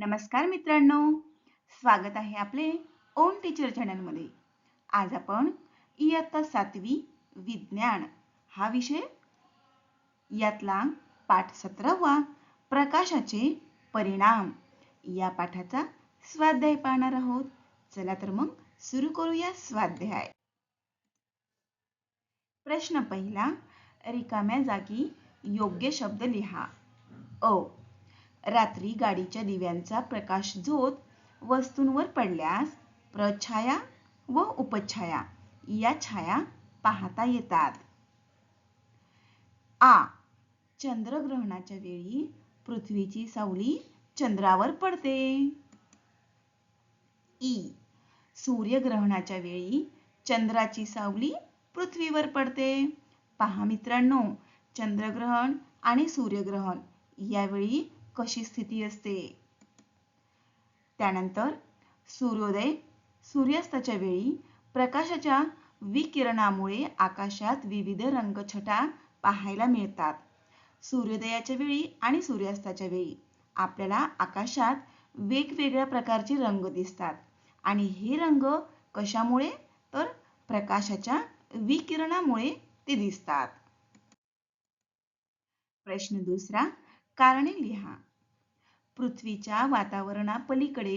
नमस्कार मित्रांनो. स्वागत आहे आपले ओम टीचर चॅनलमध्ये आज आपण इयत्ता सातवी विज्ञान हा विषय यातला पाठ सतरावा प्रकाशाचे परिणाम या पाठाचा स्वाध्याय पाहणार आहोत. चला तर मग सुरू करूया स्वाध्याय. प्रश्न पहिला रिकाम्या जागी योग्य शब्द लिहा. अ. रात्री गाडीच्या दिव्यांचा प्रकाश झोत वस्तूंवर पडल्यास प्रछाया व उपछाया या छाया पाहता येतात. आ. चंद्रग्रहणाच्या वेळी पृथ्वीची सावली चंद्रावर पडते. ई. सूर्यग्रहणाच्या वेळी चंद्राची सावली पृथ्वीवर पडते. पहा मित्रांनो चंद्रग्रहण आणि सूर्यग्रहण यावेळी कशी स्थिती असते? त्यानंतर सूर्योदय सूर्यास्ताच्या वेळी प्रकाशाच्या विकिरणामुळे आकाशात विविध रंगछटा पाहायला मिळतात. सूर्योदयाच्या वेळी आणि सूर्यास्ताच्या वेळी आपल्याला आकाशात वेगवेगळ्या प्रकारचे रंग दिसतात. आणि हे रंग कशामुळे? तर प्रकाशाच्या विकिरणामुळे ते दिसतात. प्रश्न दुसरा कारणे लिहा. पृथ्वीच्या वातावरणापलीकडे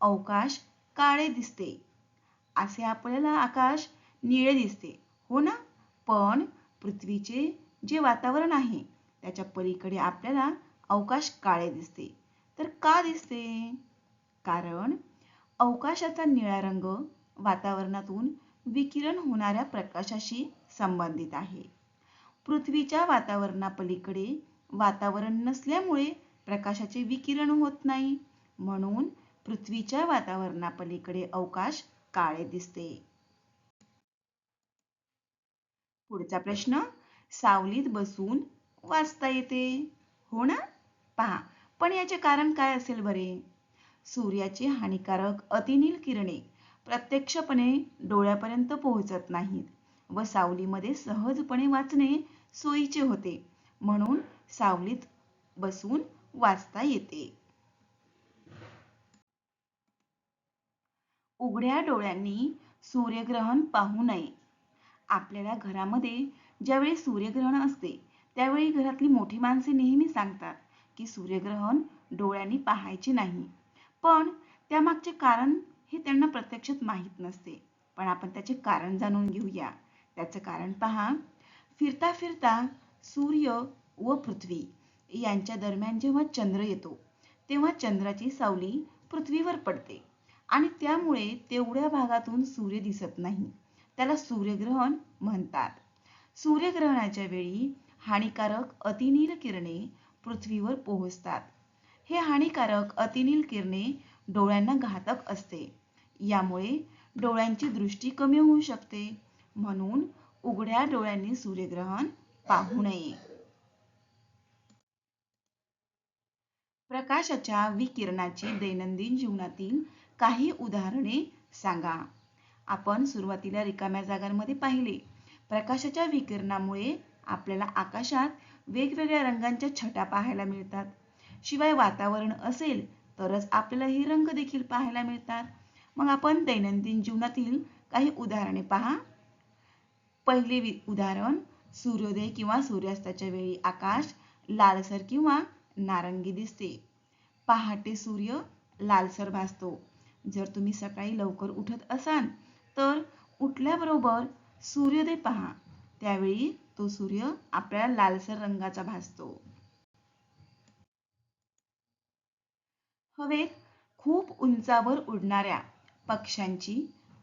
अवकाश काळे दिसते. असे आपल्याला आकाश निळे दिसते हो ना? पण पृथ्वीचे जे वातावरण आहे त्याच्या पलीकडे आपल्याला अवकाश काळे दिसते. तर का दिसते? कारण अवकाशाचा निळा रंग वातावरणातून विकिरण होणाऱ्या प्रकाशाशी संबंधित आहे. पृथ्वीच्या वातावरणापलीकडे वातावरण नसल्यामुळे प्रकाशाचे विकिरण होत नाही. म्हणून पृथ्वीच्या वातावरणापलीकडे अवकाश काळे दिसते. पुढचा प्रश्न सावलीत बसून वाचता येते. हो ना? पहा पण याचे कारण काय असेल बरे? सूर्याची हानिकारक अतिनील किरणे प्रत्यक्षपणे डोळ्यापर्यंत पोहोचत नाहीत व सावलीमध्ये सहजपणे वाचणे सोयीचे होते. म्हणून सावलीत बसून वाचता येते. उघड्या डोळ्यांनी सूर्यग्रहण पाहू नये. आपल्याला घरामध्ये ज्यावेळी सूर्यग्रहण असते त्यावेळी घरातली मोठी माणसे नेहमी सांगतात की सूर्यग्रहण डोळ्यांनी पाहायचे नाही. पण त्यामागचे कारण हे त्यांना प्रत्यक्षात माहीत नसते. पण आपण त्याचे कारण जाणून घेऊया. त्याचं कारण पहा. फिरता फिरता सूर्य व पृथ्वी. यांच्या दरम्यान जेव्हा चंद्र येतो तेव्हा चंद्राची सावली पृथ्वीवर पडते. आणि त्यामुळे तेवढ्या भागातून सूर्य दिसत नाही. त्याला सूर्यग्रहण म्हणतात. सूर्यग्रहणाच्या वेळी हानिकारक अतिनील किरणे पृथ्वीवर पोहोचतात. हे हानिकारक अतिनील किरणे डोळ्यांना घातक असते. यामुळे डोळ्यांची दृष्टी कमी होऊ शकते. म्हणून उघड्या डोळ्यांनी सूर्यग्रहण पाहू नये. प्रकाशाच्या विकिरणाची दैनंदिन जीवनातील काही उदाहरणे सांगा. आपण सुरुवातीला रिकाम्या जागांमध्ये पाहिले. प्रकाशाच्या विकिरणामुळे आपल्याला आकाशात वेगवेगळ्या रंगांच्या छटा पाहायला मिळतात. शिवाय वातावरण असेल तरच आपल्याला हे रंग देखील पाहायला मिळतात. मग आपण दैनंदिन जीवनातील काही उदाहरणे पहा. पहिले उदाहरण सूर्योदय किंवा सूर्यास्ताच्या वेळी आकाश लालसर किंवा नारंगी दिसते. पहाटे सूर्य लालसर भासतो. जर तुम्ही सकाळी लवकर उठत असाल तर उठल्याबरोबर सूर्योदय पहा. त्यावेळी तो सूर्य आपल्याला लालसर रंगाचा भासतो. हवेत खूप उंचावर उडणाऱ्या पक्ष्यांची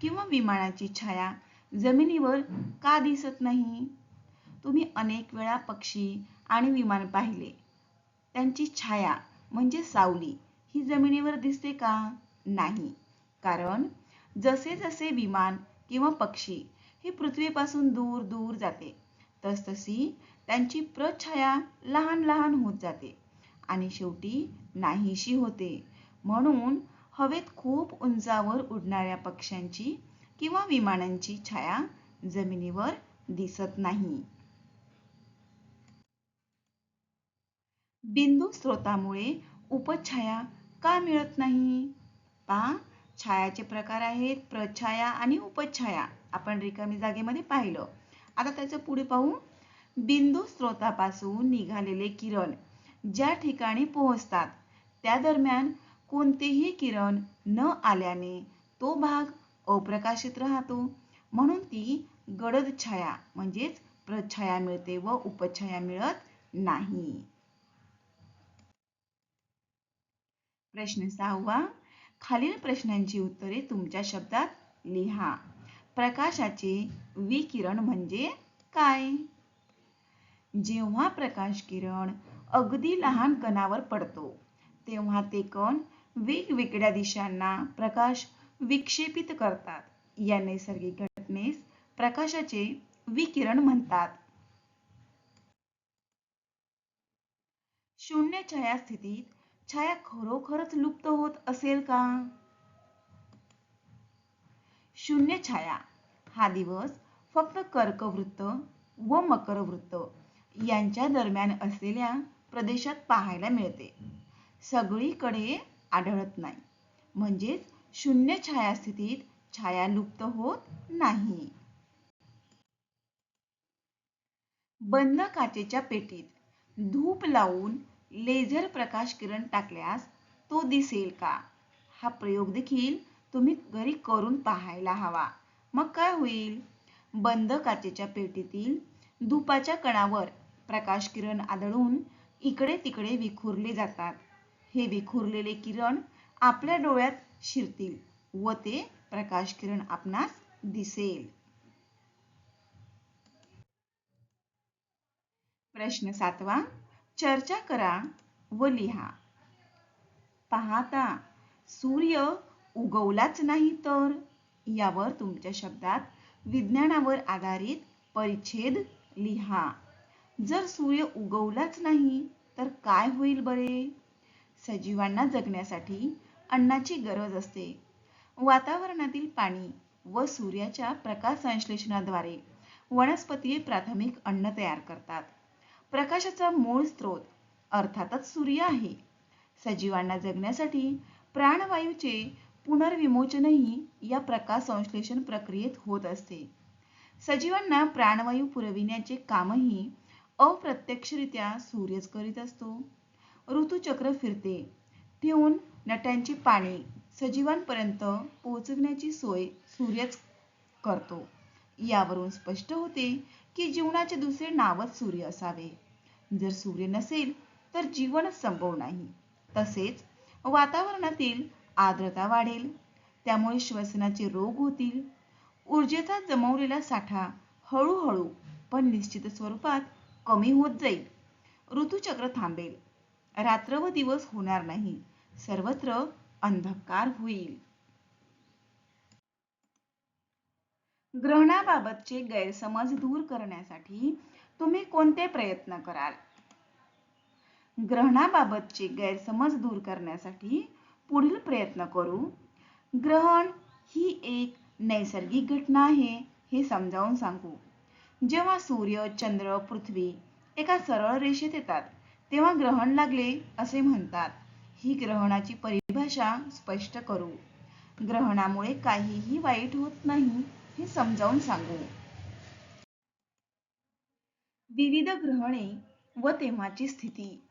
किंवा विमानाची छाया जमिनीवर का दिसत नाही? तुम्ही अनेक वेळा पक्षी आणि विमान पाहिले. त्यांची छाया म्हणजे सावली ही जमिनीवर दिसते का? नाही. कारण जसे जसे विमान किंवा पक्षी हे पृथ्वीपासून दूर दूर जाते तसतशी त्यांची प्रछाया लहान लहान होत जाते आणि शेवटी नाहीशी होते. म्हणून हवेत खूप उंचावर उडणाऱ्या पक्ष्यांची किंवा विमानांची छाया जमिनीवर दिसत नाही. बिंदू स्रोतामुळे उपछाया का मिळत नाही? पहा छायाचे प्रकार आहेत प्रछाया आणि उपछाया. आपण रिकामी जागेमध्ये पाहिलं. आता त्याचं पुढे पाहू. बिंदू स्रोतापासून निघालेले किरण ज्या ठिकाणी पोहोचतात त्या दरम्यान कोणतेही किरण न आल्याने तो भाग अप्रकाशित राहतो. म्हणून ती गडद छाया म्हणजेच प्रछाया मिळते व उपछाया मिळत नाही. प्रश्न सहावा. खालील प्रश्नांची उत्तरे तुमच्या शब्दात लिहा. प्रकाशाचे विकिरण म्हणजे काय? जेव्हा प्रकाश किरण अगदी लहान कणावर पडतो तेव्हा ते कण वेगवेगळ्या दिशांना प्रकाश विक्षेपित करतात. या नैसर्गिक घटनेस प्रकाशाचे विकिरण म्हणतात. शून्य छाया स्थितीत छाया खरोखरच लुप्त होत असेल का? शून्य छाया. हा दिवस फक्त कर्कवृत्त व मकरवृत्त यांच्या दरम्यान असलेल्या प्रदेशात पाहायला मिळते. सगळीकडे आढळत नाही. म्हणजेच शून्य छाया स्थितीत छाया लुप्त होत नाही. बंद काचेच्या पेटीत धूप लावून लेझर प्रकाश किरण टाकल्यास तो दिसेल का? हा प्रयोग देखील तुम्ही घरी करून पाहायला हवा. मग काय होईल? बंद काचेच्या पेटीतील धुपाच्या कणावर प्रकाश किरण आदळून इकडे तिकडे विखुरले जातात. हे विखुरलेले किरण आपल्या डोळ्यात शिरतील व ते प्रकाश किरण आपणास दिसेल. प्रश्न सातवा. चर्चा करा व लिहा. पाहता सूर्य उगवलाच नाही तर? यावर तुमच्या शब्दात विज्ञानावर आधारित परिच्छेद लिहा. जर सूर्य उगवलाच नाही तर काय होईल बरे? सजीवांना जगण्यासाठी अन्नाची गरज असते. वातावरणातील पाणी व सूर्याच्या प्रकाश संश्लेषणाद्वारे वनस्पती प्राथमिक अन्न तयार करतात. प्रकाशाचा मूळ स्रोत अर्थातच सूर्य आहे. सजीवांना जगण्यासाठी प्राणवायूचे पुनर्विमोचनही या प्रकाश संश्लेषण प्रक्रियेत होत असते. सजीवांना प्राणवायू पुरविण्याचे कामही अप्रत्यक्षरित्या सूर्यच करीत असतो. ऋतुचक्र फिरते. ठेवून नट्यांचे पाणी सजीवांपर्यंत पोहोचविण्याची सोय सूर्यच करतो. यावरून स्पष्ट होते की जीवनाचे दुसरे नावच सूर्य असावे. जर सूर्य नसेल तर जीवनच संभव नाही. तसेच वातावरणातील आर्द्रता वाढेल त्यामुळे श्वसनाचे रोग होतील. ऊर्जेचा जमवलेला साठा हळूहळू पण निश्चित स्वरूपात कमी होत जाईल. ऋतुचक्र थांबेल. रात्र व दिवस होणार नाही. सर्वत्र अंधकार होईल. ग्रहणाबाबतचे गैरसमज दूर करण्यासाठी तुम्ही कोणते प्रयत्न कराल? ग्रहणाबाबतचे गैरसमज दूर करण्यासाठी पुढील प्रयत्न करू. ग्रहण ही एक नैसर्गिक घटना आहे हे समजावून सांगू. जेव्हा सूर्य चंद्र पृथ्वी एका सरळ रेषेत येतात तेव्हा ग्रहण लागले असे म्हणतात. ही ग्रहणाची परिभाषा स्पष्ट करू. ग्रहणामुळे काहीही वाईट होत नाही हे समजावून सांगू. विविध ग्रहणे व तेव्हाची स्थिती.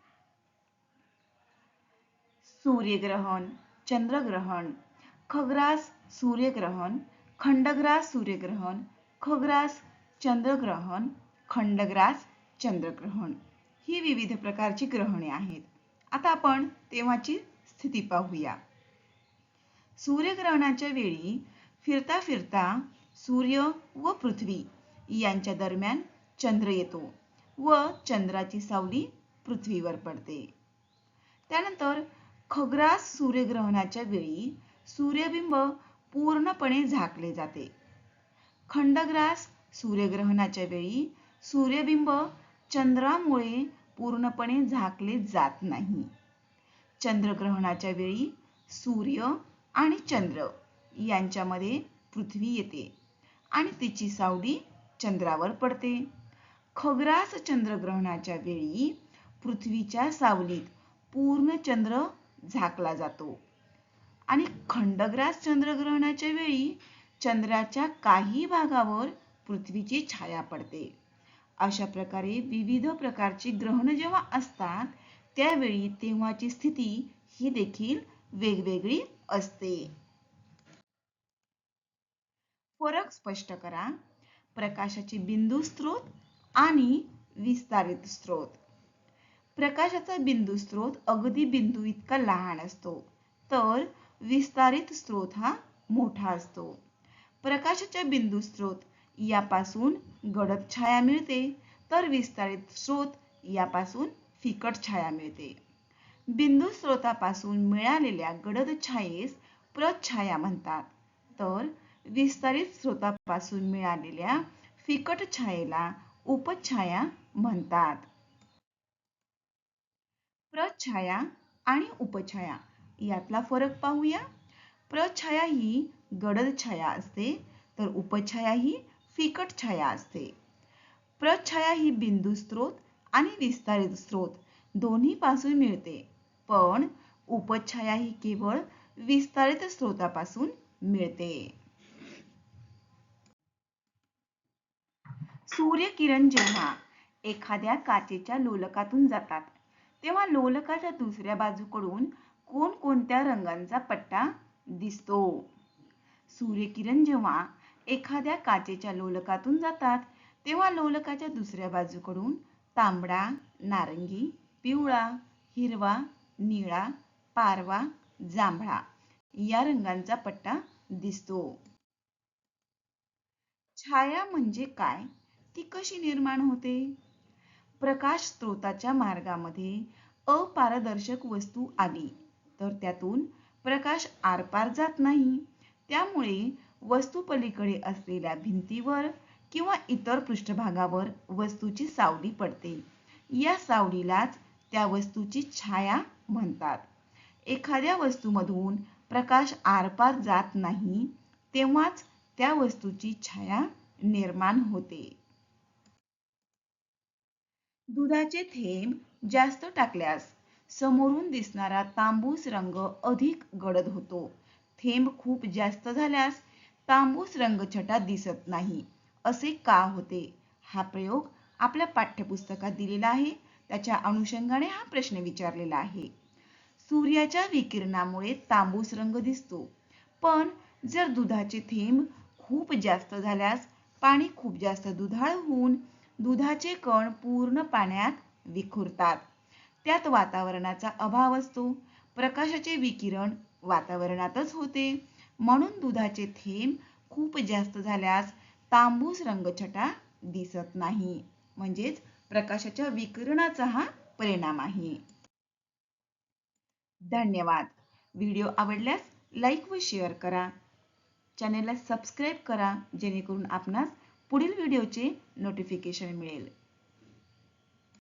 सूर्यग्रहण चंद्रग्रहण खग्रास सूर्यग्रहण खंडग्रास सूर्यग्रहण खग्रास चंद्रग्रहण खंडग्रास चंद्रग्रहण ही विविध प्रकारची ग्रहणे आहेत. आता आपण तेव्हाची स्थिती पाहूया. सूर्यग्रहणाच्या वेळी फिरता फिरता सूर्य व पृथ्वी यांच्या दरम्यान चंद्र येतो व चंद्राची सावली पृथ्वीवर पडते. त्यानंतर खग्रास सूर्यग्रहणाच्या वेळी सूर्यबिंब पूर्णपणे झाकले जाते. खंडग्रास सूर्यग्रहणाच्या वेळी सूर्यबिंब चंद्रामुळे पूर्णपणे झाकले जात नाही. चंद्रग्रहणाच्या वेळी सूर्य आणि चंद्र यांच्यामध्ये पृथ्वी येते. आणि तिची सावली चंद्रावर पडते. खग्रास चंद्रग्रहणाच्या वेळी पृथ्वीच्या सावलीत पूर्ण चंद्र झाकला जातो. आणि खंडग्रास चंद्रग्रहणाच्या वेळी चंद्राच्या काही भागावर पृथ्वीची छाया पडते. अशा प्रकारे विविध प्रकारची ग्रहण जेव्हा असतात त्यावेळी तेव्हाची स्थिती ही देखील वेगवेगळी असते. फरक स्पष्ट करा. प्रकाशाचे बिंदू स्रोत आणि विस्तारित स्रोत. प्रकाशाचा बिंदू स्रोत अगदी बिंदू इतका लहान असतो तर विस्तारित स्रोत हा मोठा असतो. प्रकाशाच्या बिंदू स्रोत यापासून गडद छाया मिळते तर विस्तारित स्रोत यापासून फिकट छाया मिळते. बिंदू स्रोतापासून मिळालेल्या गडद छायेस प्रछाया म्हणतात तर विस्तारित स्रोतापासून मिळालेल्या फिकट छायेला उपछाया म्हणतात. प्रछाया आणि उपछाया यातला फरक पाहूया. प्रछाया ही गडद छाया असते तर उपछाया ही फिकट छाया असते. प्रछाया ही बिंदू स्रोत आणि विस्तारित स्रोत दोन्ही पासून मिळते पण उपछाया ही केवळ विस्तारित स्रोतापासून मिळते. सूर्यकिरण जेव्हा एखाद्या काचेच्या लोलकातून जातात. तेव्हा लोलकाच्या दुसऱ्या बाजूकडून कोणकोणत्या रंगांचा पट्टा दिसतो? सूर्यकिरण जेव्हा एखाद्या काचेच्या लोलकातून जातात. तेव्हा लोलकाच्या दुसऱ्या बाजूकडून तांबडा नारंगी पिवळा हिरवा निळा पारवा जांभळा या रंगांचा पट्टा दिसतो. छाया म्हणजे काय? ती कशी निर्माण होते? प्रकाश स्त्रोताच्या मार्गामध्ये अपारदर्शक वस्तू आली तर त्यातून प्रकाश आरपार जात नाही. त्यामुळे वस्तू पलीकडे असलेल्या भिंतीवर किंवा इतर पृष्ठभागावर वस्तूची सावली पडते. या सावलीलाच त्या वस्तूची छाया म्हणतात. एखाद्या वस्तूमधून प्रकाश आरपार जात नाही तेव्हाच त्या वस्तूची छाया निर्माण होते. दुधाचे थेंब जास्त टाकल्यास समोरून दिसणारा तांबूस रंग अधिक गडद होतो. थेंब खूप जास्त झाल्यास तांबूस रंगछटा दिसत नाही असे का होते? हा प्रयोग आपल्या पाठ्यपुस्तकात दिलेला आहे. त्याच्या अनुषंगाने हा प्रश्न विचारलेला आहे. सूर्याच्या विकिरणामुळे तांबूस रंग दिसतो. पण जर दुधाचे थेंब खूप जास्त झाल्यास पाणी खूप जास्त दुधाळ होऊन दुधाचे कण पूर्ण पाण्यात विखुरतात. त्यात वातावरणाचा अभाव असतो. प्रकाशाचे विकिरण वातावरणातच होते. म्हणून दुधाचे थेंब खूप जास्त झाल्यास तांबूस रंगछटा दिसत नाही. म्हणजेच प्रकाशाच्या विकिरणाचा हा परिणाम आहे. धन्यवाद. व्हिडिओ आवडल्यास लाईक व शेअर करा. चॅनेलला सबस्क्राईब करा जेणेकरून आपणास पुढील व्हिडिओचे नोटिफिकेशन मिळेल.